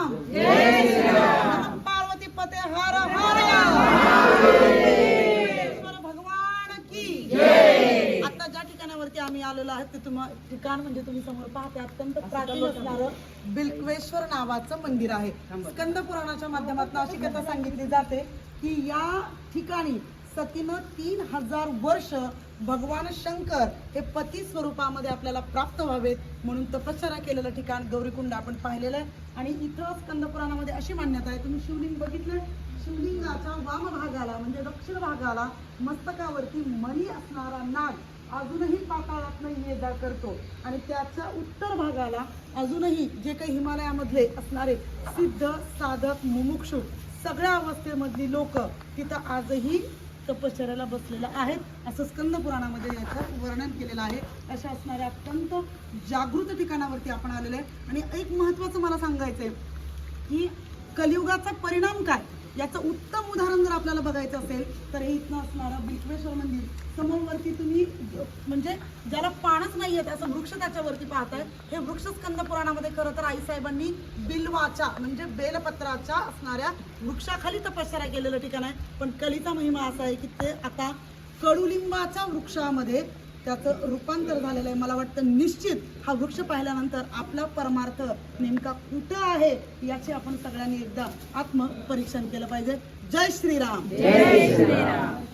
राम। पार्वती पते हर हर भगवान की। आता ज्या ठिकाणावरती आम्ही आलेलो आहोत ते तुम्हा ठिकाण म्हणजे तुम्ही समोर पाहते अत्यंत प्राचीन असणारं बिल्कवेश्वर नावाचं मंदिर आहे. स्कंद पुराणाच्या माध्यमातून अशी कथा सांगितली जाते की या ठिकाणी सतीनं तीन हजार वर्ष भगवान शंकर हे पती स्वरूपामध्ये आपल्याला प्राप्त व्हावेत म्हणून तपश्चर्या केलेलं ठिकाण गौरीकुंड आपण पाहिलेलं आहे. आणि इथं स्कंदपुराणामध्ये अशी मान्यता आहे तुम्ही शिवलिंग बघितलं? शिवलिंगाच्या वाम भागाला म्हणजे दक्षिण भागाला मस्तकावरती मणी असणारा नाग अजूनही पाताळात ये जा करतो. आणि त्याच्या उत्तर भागाला अजूनही जे काही हिमालयामधले असणारे सिद्ध साधक मुमुक्षु सगळ्या अवस्थेमधली लोक तिथं आजही तपश्चर्याला बसलेलं आहेत. असं स्कंद पुराणामध्ये याचं वर्णन केलेलं आहे. अशा असणाऱ्या अत्यंत जागृत ठिकाणावरती आपण आलेलो आहे. आणि एक महत्त्वाचं मला सांगायचं आहे की कलियुगाचा परिणाम काय? याचं उत्तम उदाहरण जर आपल्याला बघायचं असेल तर हे इथनं असणारं बिल्वेश्वर मंदिर. समोरवरती तुम्ही म्हणजे ज्याला पानच नाही येत असं वृक्ष त्याच्यावरती पाहताय. हे वृक्ष स्कंद पुराणामध्ये खरं तर आईसाहेबांनी बिल्वाच्या म्हणजे बेलपत्राच्या असणाऱ्या वृक्षाखाली तपश्चर्या केलेलं ठिकाण आहे. पण कलीचा महिमा असा आहे की ते आता कडुलिंबाच्या वृक्षामध्ये त्याचं रूपांतर झालेलं आहे. मला वाटतं निश्चित हा वृक्ष पाहिल्यानंतर आपला परमार्थ नेमका कुठं आहे याचे आपण सगळ्यांनी एकदा आत्मपरीक्षण केलं पाहिजे. जय श्रीराम. जय श्रीराम.